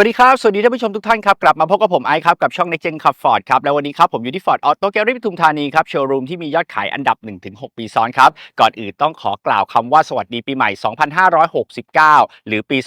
วัสดีครับ สวัสดีท่านผู้ชมทุกท่านครับ กลับมาพบกับผมไอซ์ครับ กับช่อง Next Gen ขับ Ford ครับ แล้ววันนี้ครับ ผมอยู่ที่ Ford Auto Gallery ปทุมธานีครับ โชว์รูมที่มียอดขายอันดับ 1-6 ปีซ้อนครับ ก่อนอื่นต้องขอกล่าวคำว่าสวัสดีปีใหม่ 2569 หรือปี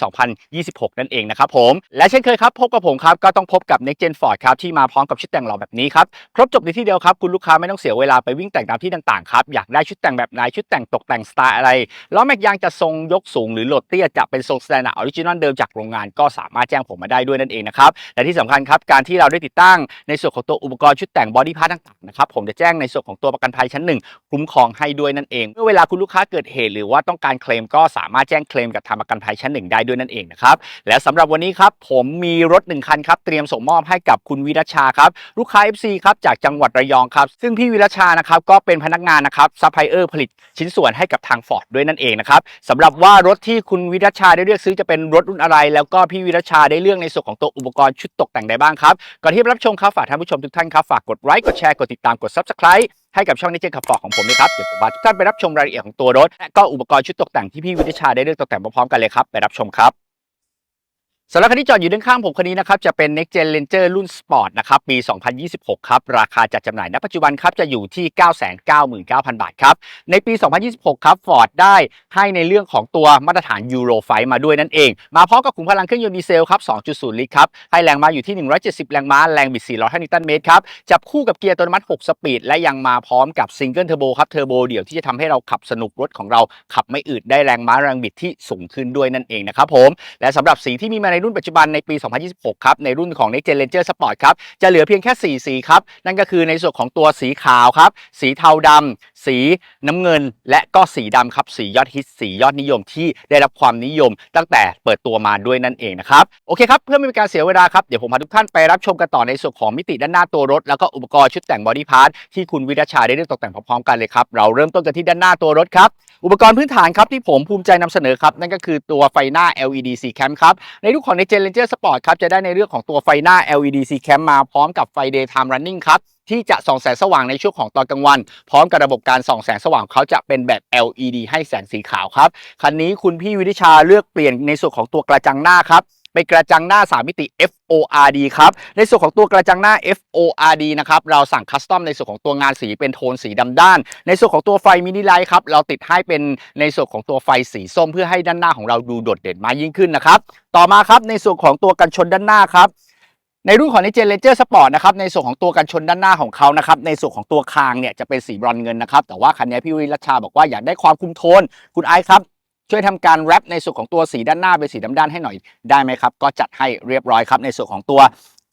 2026 นั่นเองนะครับผม และเช่นเคยครับ พบกับผมครับ ก็ต้องพบกับ Next Gen Ford ครับ ที่มาพร้อมกับชุดแต่งหล่อแบบนี้ครับ ครบจบในที่เดียวครับ คุณลูกค้าไม่ต้องเสียเวลาไปวิ่งแต่งตามที่ต่างๆ ครับ อยากได้ชุดแต่งแบบไหน ชุดแต่งตกแต่งสไตล์อะไร ล้อแม็กยางจะทรงยกสูงหรือโหลดเตี้ยจะเป็นทรงสแตนดาร์ดออริจินอลเดิมจากโรงงานก็สามารถแจ้งผมมาได้ด้วยนั่นเองนะครับและที่สำคัญครับการที่เราได้ติดตั้งในส่วนของตัวอุปกรณ์ชุดแต่งบอดี้พาร์ทต่างๆนะครับผมจะแจ้งในส่วนของตัวประกันภัยชั้นหนึ่งคุ้มครองให้ด้วยนั่นเองเมื่อเวลาคุณลูกค้าเกิดเหตุหรือว่าต้องการเคลมก็สามารถแจ้งเคลมกับทางประกันภัยชั้นหนึ่งได้ด้วยนั่นเองนะครับและสำหรับวันนี้ครับผมมีรถหนึ่งคันครับเตรียมส่งมอบให้กับคุณวิรชาครับลูกค้า FC ครับจากจังหวัดระยองครับซึ่งพี่วิรชานะครับก็เป็นพนักงานนะครับซัพพลายเออร์ผลิตชิ้นส่วนให้กับทาง Ford ด้วยนั่นเองนะครับสำหรับว่ารถที่คุณวิรชาได้เลือกซื้อจะเป็นรถรุ่นอะไร แล้วก็พี่วิรชาได้เลือกื่องในส่วนของตัวอุปกรณ์ชุดตกแต่งใดบ้างครับ ก่อนที่จะรับชมครับฝากท่านผู้ชมทุกท่านครับฝากกดไลค์กดแชร์กดติดตามกด Subscribe ให้กับช่องนี้เจนขับฟอร์ของผมนะครับเดี๋ยวผมพาทุกท่านไปรับชมรายละเอียดของตัวรถและก็อุปกรณ์ชุดตกแต่งที่พี่วิรชาได้เลือกตกแต่งพร้อมๆกันเลยครับไปรับชมครับ สำหรับคันที่จอดอยู่ด้านข้างผมคันนี้นะครับจะเป็น Next Gen Ranger รุ่น Sport นะครับปี 2026 ครับ ราคาจัดจำหน่ายณปัจจุบันครับจะอยู่ที่ 999,000 บาทครับ ในปี 2026 ครับ Ford ได้ให้ในเรื่องของตัวมาตรฐาน Euro 5มาด้วยนั่นเอง มาพร้อมกับขุมพลังเครื่องยนต์ดีเซลครับ 2.0 ลิตรครับ ให้แรงม้าอยู่ที่ 170 แรงม้า แรงบิด 400นิวตันเมตรครับ จับคู่กับเกียร์อัตโนมัติ6สปีด และยังมาพร้อมกับ Single Turbo ครับ เทอร์โบเดี่ยวที่จะทำให้เราขับสนุกรถของเราขับไม่อืดได้แรงม้าแรงบิดที่สูงขึ้นด้วยนั่นเองนะครับผมและสำหรับสีที่มีมาในรุ่นปัจจุบันในปี 2026 ครับ ในรุ่นของ Next Gen Ranger Sport ครับ จะเหลือเพียงแค่ 4 สีครับ นั่นก็คือในส่วนของตัวสีขาวครับ สีเทาดำ สีน้ำเงิน และก็สีดำครับ สียอดฮิต สียอดนิยมที่ได้รับความนิยมตั้งแต่เปิดตัวมาด้วยนั่นเองนะครับ โอเคครับ เพื่อไม่เป็นการเสียเวลาครับ เดี๋ยวผมพาทุกท่านไปรับชมกันต่อในส่วนของมิติด้านหน้าตัวรถ แล้วก็อุปกรณ์ชุดแต่งบอดี้พาร์ทที่คุณวิรชาได้เลือกตกแต่งพร้อมๆกันเลยครับ เราเริ่มต้นกันที่ด้านหน้าตัวรถครับ อุปกรณ์พื้นฐานครับที่ผมภูมิใจนำเสนอครับนั่นก็คือตัวไฟหน้า LED C Cam ครับในรุ่นของใน Gen Ranger Sport ครับจะได้ในเรื่องของตัวไฟหน้า LED C Cam มาพร้อมกับไฟ Daytime Running ครับที่จะส่องแสงสว่างในช่วงของตอนกลางวัน พร้อมกับระบบการส่องแสงสว่างเขาจะเป็นแบบ LED ให้แสงสีขาวครับคันนี้คุณพี่วิทิชาเลือกเปลี่ยนในส่วนของตัวกระจังหน้าครับ เป็นกระจังหน้า 3 มิติ FORD ครับ ในส่วนของตัวกระจังหน้า FORD นะครับ เราสั่งคัสตอมในส่วนของตัวงานสีเป็นโทนสีดำด้าน ในส่วนของตัวไฟมินิไลท์ครับ เราติดให้เป็นในส่วนของตัวไฟสีส้มเพื่อให้ด้านหน้าของเราดูโดดเด่นมากยิ่งขึ้นนะครับ ต่อมาครับในส่วนของตัวกันชนด้านหน้าครับในรุ่นของในเจนเลเจอร์สปอร์ตนะครับในส่วนของตัวกันชนด้านหน้าของเขานะครับในส่วนของตัวคางเนี่ยจะเป็นสีบรอนเงินนะครับแต่ว่าคันนี้พี่วิรัชชาบอกว่าอยากได้ความคุมโทน คุณไอซ์ครับ ช่วยทำการแรปในส่วนของตัวสีด้านหน้าเป็นสีดำด้านให้หน่อยได้ไหมครับ ก็จัดให้เรียบร้อยครับในส่วนของตัว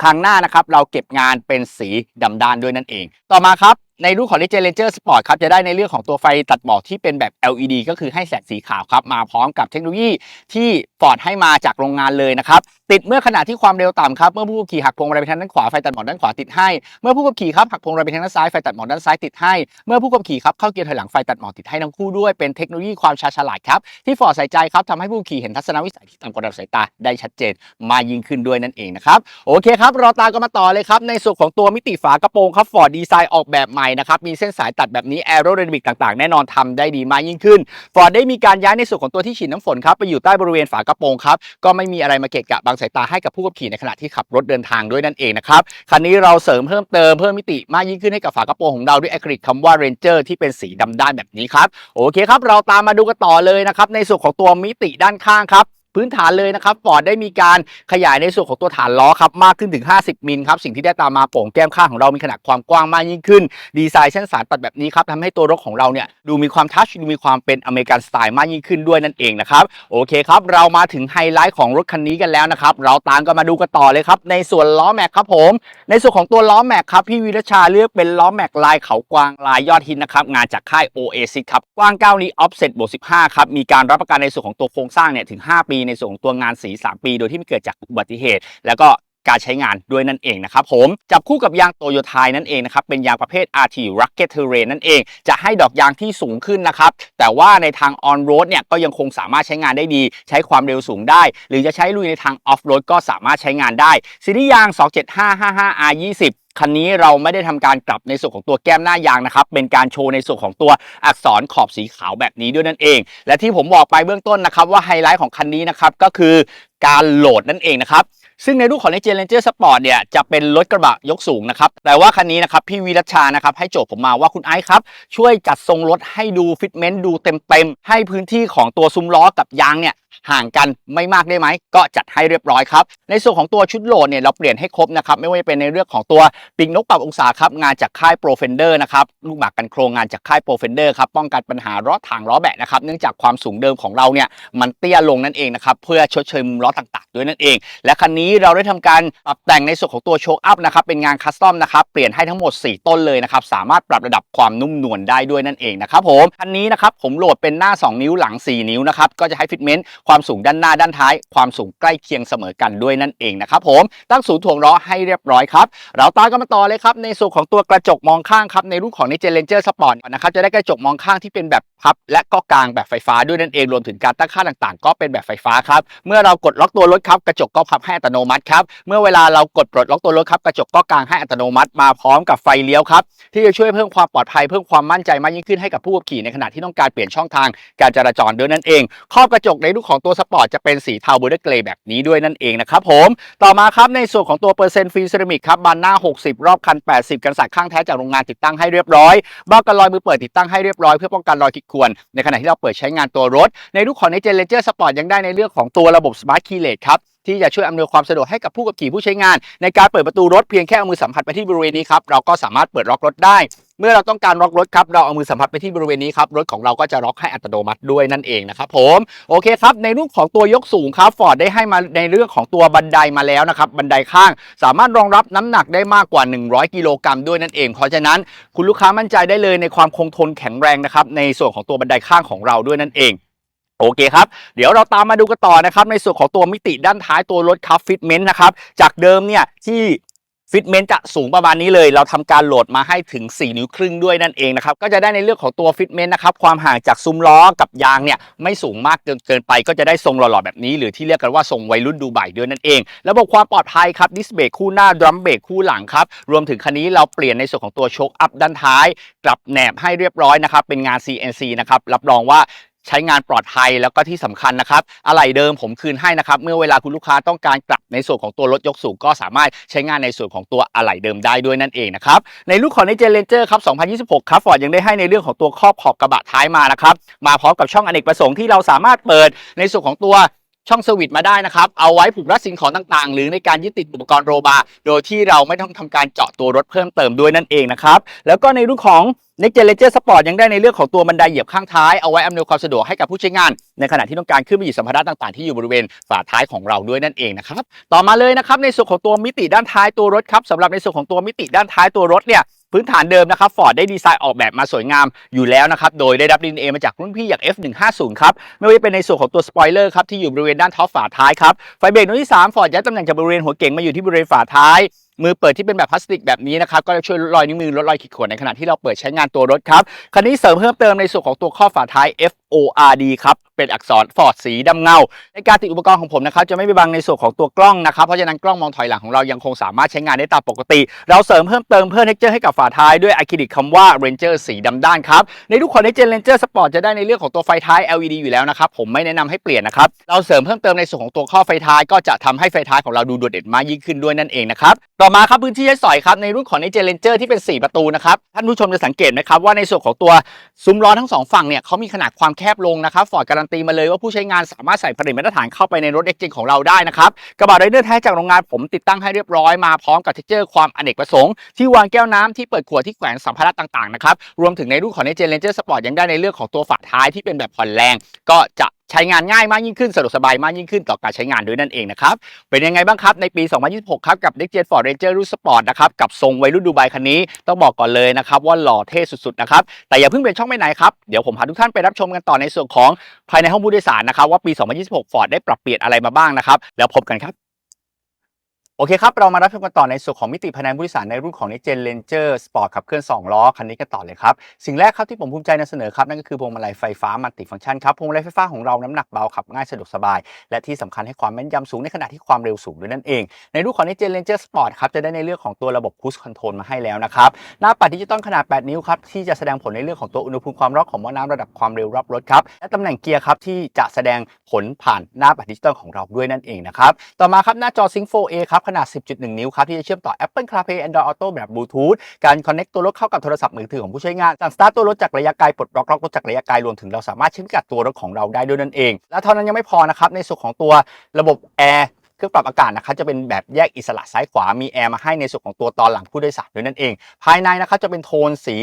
คางหน้านะครับ เราเก็บงานเป็นสีดำด้านด้วยนั่นเอง ต่อมาครับ ในรุ่นของ Legend Ranger Sport ครับจะได้ในเรื่องของตัวไฟตัดหมอกที่เป็นแบบ LED ก็คือให้แสงสีขาวครับ มาพร้อมกับเทคโนโลยีที่ Ford ให้มาจากโรงงานเลยนะครับติดเมื่อขณะที่ความเร็วต่ำครับเมื่อผู้ขับขี่หักพวงมาลัยไปทางด้านขวาไฟตัดหมอกด้านขวาติดให้ เมื่อผู้ขับขี่ครับหักพวงมาลัยไปทางด้านซ้ายไฟตัดหมอกด้านซ้ายติดให้ เมื่อผู้ขับขี่ครับเข้าเกียร์ถอยหลังไฟตัดหมอกติดให้ทั้งคู่ด้วยเป็นเทคโนโลยีความชาฉลาดครับที่ Ford ใส่ใจครับทำให้ผู้ขับขี่เห็นทัศนวิสัยที่ต่ำกว่าระดับสายตาได้ชัดเจนมายิ่งขึ้นด้วยนั่นเองนะครับโอเคครับเราตามกันมาต่อเลยครับในส่วนของตัวมิติฝากระโปรงครับ Ford ดีไซน์ออกแบบใหม่นะครับมีเส้นสายตัดแบบนี้แอโร d y นามิกต่างๆ แน่นอนทำได้ดีมากยิ่งขึ้น Ford ได้มีการย้ายในส่วนของตัวที่ฉีดน้ำฝนครับไปอยู่ใต้บริเวณฝากระโปรงครับก็ไม่มีอะไรมาเกะกะบังสายตาให้กับผู้ขับขี่ในขณะที่ขับรถเดินทางด้วยนั่นเองนะครับคันนี้เราเสริมเพิ่มเติมเพิ่มมิติมากยิ่งขึ้นให้กับฝากระโปรงของเราด้วยแอคริลิกคำว่า Ranger ที่เป็นสีดำด้านแบบนี้ครับโอเคครับเราตามมาดูกันต่อเลยนะครับในส่วนของตัวมิติด้านข้างครับ พื้นฐานเลยนะครับฟอร์ดได้มีการขยายในส่วนของตัวฐานล้อครับมากขึ้นถึง 50 มิลครับสิ่งที่ได้ตามมาโป่งแก้มข้างของเรามีขนาดความกว้างมากยิ่งขึ้น ดีไซน์เส้นสารตัดแบบนี้ครับทำให้ตัวรถของเราเนี่ยดูมีความทัชดูมีความเป็นอเมริกันสไตล์มากยิ่งขึ้นด้วยนั่นเองนะครับโอเคครับเรามาถึงไฮไลท์ของรถคันนี้กันแล้วนะครับเราตามกันมาดูกันต่อเลยครับในส่วนล้อแม็กครับผม ในส่วนของตัวล้อแม็กครับพี่วิรชาเลือกเป็นล้อแม็กลายเขากวางลายยอดฮิตนะครับงานจากค่าย Oasis ครับกว้าง9นิ้ว offset บวก15ครับมีการรับประกันในส่วนของตัวโครงสร้างเนี่ยถึง 5 ปีในส่วนของตัวงานสี3ปี โดยที่ไม่เกิดจากอุบัติเหตุ แล้วก็การใช้งานด้วยนั่นเองนะครับผมจับคู่กับยางโตโยไทยนั่นเองนะครับเป็นยางประเภท RT Rugged Terrain นั่นเอง จะให้ดอกยางที่สูงขึ้นนะครับ แต่ว่าในทาง on road เนี่ยก็ยังคงสามารถใช้งานได้ดี ใช้ความเร็วสูงได้ หรือจะใช้ลุยในทาง off road ก็สามารถใช้งานได้ซีรีส์ยาง 27555 R20 คันนี้เราไม่ได้ทำการกลับในส่วนของตัวแก้มหน้ายางนะครับ เป็นการโชว์ในส่วนของตัวอักษรขอบสีขาวแบบนี้ด้วยนั่นเอง และที่ผมบอกไปเบื้องต้นนะครับว่าไฮไลท์ของคันนี้นะครับก็คือการโหลดนั่นเองนะครับซึ่งในรุ่นของ Next Gen Ranger Sport เนี่ยจะเป็นรถกระบะยกสูงนะครับแต่ว่าคันนี้นะครับพี่วีรัชชานะครับให้โจทย์ผมมาว่าคุณไอซ์ครับช่วยจัดทรงรถให้ดูฟิตเมนต์ดูเต็มๆให้พื้นที่ของตัวซุ้มล้อกับยางเนี่ยห่างกันไม่มากได้ไหม ก็จัดให้เรียบร้อยครับ ในส่วนของตัวชุดโหลดเนี่ยเราเปลี่ยนให้ครบนะครับ ไม่ว่าจะเป็นในเรื่องของตัวปีกนกปรับองศาครับงานจากค่าย Pro Fender นะครับลูกหมากกันโครงงานจากค่าย Pro Fender ครับป้องกันปัญหาล้อถางล้อแบะนะครับเนื่องจากความสูงเดิมของเราเนี่ยมันเตี้ยลงนั่นเองนะครับเพื่อชดเชยมุมล้อต่างๆ ด้วยนั่นเอง และคันนี้เราได้ทำการปรับแต่งในส่วนของตัวโชคอัพนะครับเป็นงานคัสตอมนะครับเปลี่ยนให้ทั้งหมด 4 ต้นเลยนะครับสามารถปรับระดับความนุ่มนวลได้ด้วยนั่นเองนะครับผมคันนี้นะครับผมโหลดเป็นหน้า 2 นิ้วหลัง 4 นิ้วนะครับก็จะให้ฟิตเมนต์ความสูงด้านหน้าด้านท้าย ความสูงใกล้เคียงเสมอกันด้วยนั่นเองนะครับผมตั้งศูนย์ถ่วงล้อให้เรียบร้อยครับเราตากันมาต่อเลยครับในส่วนของตัวกระจกมองข้างครับในรุ่นของ n e x t Gen Ranger Sport นะครับจะได้กระจกมองข้างที่เป็นแบบ พับและก็กลางแบบไฟฟ้าด้วยนั่นเองรวมถึงการตั้งค่าต่างๆ ก็เป็นแบบไฟฟ้าครับเมื่อเรากดล็อกตัวรถครับกระจกก็พับให้อัตโนมัติครับเมื่อเวลาเรากดปลดล็อกตัวรถครับกระจกก็กลางให้อัตโนมัติมาพร้อมกับไฟเลี้ยวครับที่จะช่วยเพิ่มความปลอดภัยเพิ่มความมั่นใจมากยิ่งขึ้นให้กับผู้ขับขี่ในขณะที่ต้องการเปลี่ยนช่องทางการจราจรด้วยนั่นเองครอบกระจกในรุ่นของตัวสปอร์ตจะเป็นสีเทาเบอร์เกรย์แบบนี้ด้วยนั่นเองนะครับผมต่อมาครับในส่วนของตัวเปอร์เซ็นต์ฟรีเซรามิกครับบานหน้า 60 รอบคัน 80 กันสาดข้างแท้จากโรงงานติดตั้งให้เรียบร้อยบ้ากันรอยมือเปิดติดตั้งให้เรียบร้อยเพื่อป้องกันรอยควร ในขณะที่เราเปิดใช้งานตัวรถ ในรุ่นของในเจนเลเจอร์สปอร์ตยังได้ในเรื่องของตัวระบบ Smart Keyless ครับที่จะช่วยอำนวยความสะดวกให้กับผู้ขับขี่ผู้ใช้งาน ในการเปิดประตูรถเพียงแค่เอามือสัมผัสไปที่บริเวณนี้ครับเราก็สามารถเปิดล็อกรถได้ เมื่อเราต้องการล็อกรถครับเราเอามือสัมผัสไปที่บริเวณนี้ครับรถของเราก็จะล็อกให้อัตโนมัติด้วยนั่นเองนะครับผมโอเคครับในรุ่นของตัวยกสูงครับฟอร์ดได้ให้มาในเรื่องของตัวบันไดมาแล้วนะครับบันไดข้าง สามารถรองรับน้ำหนักได้มากกว่า 100 กิโลกรัมด้วยนั่นเอง เพราะฉะนั้นคุณลูกค้ามั่นใจได้เลยในความคงทนแข็งแรงนะครับในส่วนของตัวบันไดข้างของเราด้วยนั่นเองโอเคครับ เดี๋ยวเราตามมาดูกันต่อนะครับ ในส่วนของตัวมิติด้านท้ายตัวรถครับฟิตเมนต์นะครับ จากเดิมเนี่ยที่ ฟิตเมนต์จะสูงประมาณนี้เลย เราทำการโหลดมาให้ถึง 4 นิ้วครึ่งด้วยนั่นเองนะครับ ก็จะได้ในเรื่องของตัวฟิตเมนต์นะครับ ความห่างจากซุ้มล้อกับยางเนี่ยไม่สูงมากเกินเกินไป ก็จะได้ทรงหล่อๆแบบนี้ หรือที่เรียกกันว่าทรงวัยรุ่นดูไบด้วยนั่นเอง ระบบความปลอดภัยครับดิสเบรกคู่หน้าดรัมเบรกคู่หลังครับ รวมถึงคันนี้เราเปลี่ยนในส่วนของตัวโชคอัพด้านท้าย กลับแหนบให้เรียบร้อยนะครับ เป็นงาน CNC นะครับ รับรองว่า ใช้งานปลอดภัยแล้วก็ที่สำคัญนะครับอะไหล่เดิมผมคืนให้นะครับเมื่อเวลาคุณลูกค้าต้องการกลับในส่วนของตัวรถยกสูงก็สามารถใช้งานในส่วนของตัวอะไหล่เดิมได้ด้วยนั่นเองนะครับในรุ่นของในเจเลนเจอร์ครับ2026ครับฟอร์ดยังได้ให้ในเรื่องของตัวครอบขอบกระบะท้ายมานะครับมาพร้อมกับช่องอเนกประสงค์ที่เราสามารถเปิดในส่วนของตัว ช่องสวิตมาได้นะครับ เอาไว้ผูกรัดสิ่งของต่างๆ หรือในการยึดติดอุปกรณ์โรบา โดยที่เราไม่ต้องทำการเจาะตัวรถเพิ่มเติมด้วยนั่นเองนะครับ แล้วก็ในรุ่นของ Next Gen Ranger Sport ยังได้ในเรื่องของตัวบันไดเหยียบข้างท้าย เอาไว้อำนวยความสะดวกให้กับผู้ใช้งาน ในขณะที่ต้องการขึ้นไปหยิบสัมภาระต่างๆ ที่อยู่บริเวณฝาท้ายของเราด้วยนั่นเองนะครับ ต่อมาเลยนะครับในส่วนของตัวมิติด้านท้ายตัวรถครับสำหรับในส่วนของตัวมิติด้านท้ายตัวรถเนี่ย พื้นฐานเดิมนะครับฟอร์ดได้ดีไซน์ออกแบบมาสวยงามอยู่แล้วนะครับ โดยได้รับ DNA มาจากรุ่นพี่อย่าง F150 ครับ ไม่ว่าจะเป็นในส่วนของตัวสปอยเลอร์ครับ ที่อยู่บริเวณด้านท็อปฝาท้ายครับ ไฟเบรกตัวที่3ฟอร์ดย้ายตำแหน่งจากบริเวณหัวเก่งมาอยู่ที่บริเวณฝาท้าย มือเปิดที่เป็นแบบพลาสติกแบบนี้นะครับก็จะช่วยลดรอยนิ้วมือลดรอยขีดข่วนในขณะที่เราเปิดใช้งานตัวรถครับคันนี้เสริมเพิ่มเติมในส่วนของตัวข้อฝาท้าย F O R D ครับเป็นอักษรฟอร์ดสีดำเงา ในการติดอุปกรณ์ของผมนะครับจะไม่ไปบังในส่วนของตัวกล้องนะครับเพราะฉะนั้นกล้องมองถอยหลังของเรายังคงสามารถใช้งานได้ตามปกติ เราเสริมเพิ่มเติมเพิ่มเท็กเจอร์ให้กับฝาท้ายด้วยอะคริลิกคำว่า Ranger สีดำด้านครับในทุกคนใน Gen Ranger Sport จะได้ในเรื่องของตัวไฟท้าย LED อยู่แล้วนะครับผมไม่แนะนำให้เปลี่ยนนะครับเราเสริมเพิ่มเติมในส่วนของตัวข้อไฟท้าย ก็จะทำให้ไฟท้ายของเราดูโดดเด่นมากยิ่งขึ้นด้วยนั่นเองนะครับต่อมาครับพื้นที่ใช้สอยครับในรุ่นของใน Gen Ranger ที่เป็น 4 ประตูนะครับท่านผู้ชมจะสังเกตไหมครับว่าในส่วนของตัวซุ้มล้อทั้งสองฝั่งเนี่ยเขามีขนาดความแคบลงนะครับฟอร์ดการันตีมาเลยว่าผู้ใช้งานสามารถใส่ผลิตมาตรฐานเข้าไปในรถเอ็กซ์ของเราได้นะครับกระบะไรเดอร์แท้จากโรงงานผมติดตั้งให้เรียบร้อยมาพร้อมกับเท็กเจอร์ความอเนกประสงค์ที่วางแก้วน้ำที่เปิดขวดที่แขวนสัมภาระต่างๆนะครับรวมถึงในรุ่นของในเจเลนเจอร์สปอร์ตยังได้ในเรื่องของตัวฝาท้ายที่เป็นแบบผ่อนแรงก็จะ ใช้งานง่ายมากยิ่งขึ้นสะดวกสบายมากยิ่งขึ้นต่อการใช้งานด้วยนั่นเองนะครับ เป็นยังไงบ้างครับในปี 2026 ครับกับ Next Gen Ford Ranger รุ่นสปอร์ตนะครับกับทรงวัยรุ่นดูไบคันนี้ต้องบอกก่อนเลยนะครับว่าหล่อเท่สุดๆนะครับแต่อย่าเพิ่งเป็นช่องไปไหนครับเดี๋ยวผมพาทุกท่านไปรับชมกันต่อในส่วนของภายในห้องผู้โดยสารนะครับว่าปี 2026 Ford ได้ปรับเปลี่ยนอะไรมาบ้างนะครับแล้วพบกันครับ โอเคครับ เรามารับชมกันต่อในส่วนของมิติภายในผู้โดยสารในรุ่นของ Next Gen Ranger Sport ขับเคลื่อน 2 ล้อ คันนี้กันต่อเลยครับ สิ่งแรกครับที่ผมภูมิใจนำเสนอครับ นั่นก็คือพวงมาลัยไฟฟ้ามัลติฟังก์ชันครับ พวงมาลัยไฟฟ้าของเราน้ำหนักเบาขับง่ายสะดวกสบาย และที่สำคัญให้ความแม่นยำสูงในขณะที่ความเร็วสูงด้วยนั่นเอง ในรุ่นของ Next Gen Ranger Sport ครับจะได้ในเรื่องของตัวระบบ Cruise Control มาให้แล้วนะครับหน้าปัดดิจิตอลขนาด 8 นิ้วครับที่จะแสดงผลในเรื่องของตัวอุณหภูมิความร้อนของหม้อน้ำระดับความเร็วรอบรถครับและตำแหน่งเกียร์ครับที่จะแสดงผลผ่านหน้าปัดดิจิตอลของเราด้วยนั่นเองนะครับต่อมาครับหน้าจอ Sync 4A ครับขนาด 10.1 นิ้วครับที่จะเชื่อมต่อ Apple CarPlay Android Auto แบบ Bluetooth การ connect ตัวรถเข้ากับโทรศัพท์มือถือของผู้ใช้งานสั่ง start ตัวรถจากระยะไกลปลดล็อกล็อกรถจากระยะไกลรวมถึงเราสามารถเชื่อมกับตัวรถของเราได้ด้วยนั่นเอง และเท่านั้นยังไม่พอนะครับในส่วนของตัวระบบแอร์เครื่องปรับอากาศนะครับจะเป็นแบบแยกอิสระซ้ายขวา มีแอร์มาให้ในส่วนของตัวตอนหลังผู้โดยสารด้วยนั่นเอง ภายในนะครับจะเป็นโทนสี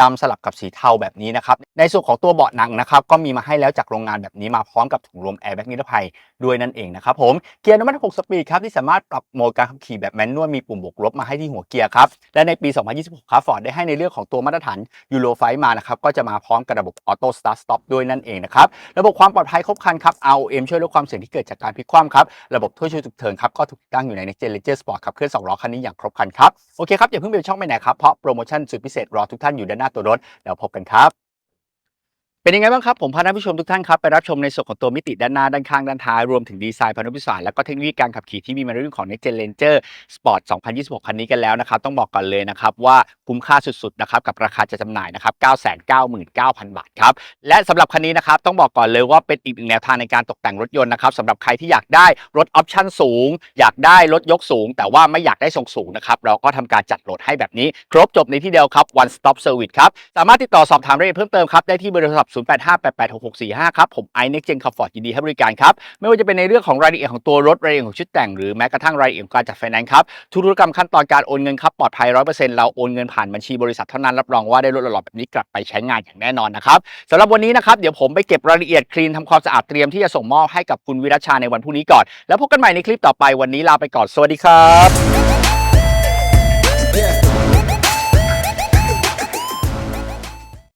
ดำสลับกับสีเทาแบบนี้นะครับ ในส่วนของตัวเบาะหนังนะครับก็มีมาให้แล้วจากโรงงานแบบนี้มาพร้อมกับถุงลมแอร์แบ็กนิรภัย ด้วยนั่นเองนะครับผมเกียร์น้ำมัน6สปีดครับที่สามารถปรับโหมดการขับขี่แบบแมนนวลมีปุ่มบวกลบมาให้ที่หัวเกียร์ครับและในปี 2026ครับฟอร์ดได้ให้ในเรื่องของตัวมาตรฐานยูโรไฟมานะครับก็จะมาพร้อมกับระบบออโต้สตาร์ทสต็อปด้วยนั่นเองนะครับระบบความปลอดภัยครบครันครับ ROM ช่วยลดความเสี่ยงที่เกิดจากการพลิกคว่ำครับระบบช่วยช่วยฉุกเฉินครับก็ถูกติดตั้งอยู่ใน Next Gen Ranger Sport ครับเคลื่อน2ล้อคันนี้อย่างครบครันครับโอเคครับอย่าเพิ่งไปช่องไปไหนครับเพราะโปรโมชั่นสุดพิเศษรอทุกท่านอยู่ด้านหน้าตัวรถแล้วพบกันครับ เป็นยังไงบ้างครับ ผมพาท่านผู้ชมทุกท่านครับ ไปรับชมในส่วนของตัวมิติด้านหน้า ด้านข้างด้านท้าย รวมถึงดีไซน์พันธุพิสารและก็เทคโนโลยีการขับขี่ที่มีมาเรื่องของ Next Gen Ranger Sport 2026 คันนี้กันแล้วนะครับ ต้องบอกก่อนเลยนะครับว่าคุ้มค่าสุดๆนะครับกับราคาจะจำหน่ายนะครับ999,000 บาทครับ และสำหรับคันนี้นะครับต้องบอกก่อนเลยว่าเป็นอีกหนึ่งแนวทางในการตกแต่งรถยนต์นะครับสำหรับใครที่อยากได้รถออปชั่นสูง อยากได้รถยกสูง แต่ว่าไม่อยากได้ทรงสูงนะครับเราก็ทำการจัดโหลดให้แบบนี้ ครบจบในที่เดียวครับ one stop service ครับสามารถติดต่อสอบถามรายละเอียดเพิ่มเติมครับได้ที่เบอร์โทรศัพท์0858866645 ครับ ผมไอเน็กเจนคอฟฟอร์ดยินดีให้บริการครับ ไม่ว่าจะเป็นในเรื่องของรายละเอียดของตัวรถ รายละเอียดของชุดแต่งหรือแม้กระทั่งรายละเอียดของการจัดไฟแนนซ์ครับ ทุกธุรกรรมขั้นตอนการโอนเงินครับ ปลอดภัย 100%เราโอนเงินผ่านบัญชีบริษัทเท่านั้นรับรองว่าได้รถหล่อๆแบบนี้กลับไปใช้งานอย่างแน่นอนนะครับสำหรับวันนี้นะครับเดี๋ยวผมไปเก็บรายละเอียดคลีนทำความสะอาดเตรียมที่จะส่งมอบให้กับคุณวิรัชชาในวันพรุ่งนี้ก่อน แล้วพบกันใหม่ในคลิปต่อไปวันนี้ลาไปก่อนสวัสดีครับ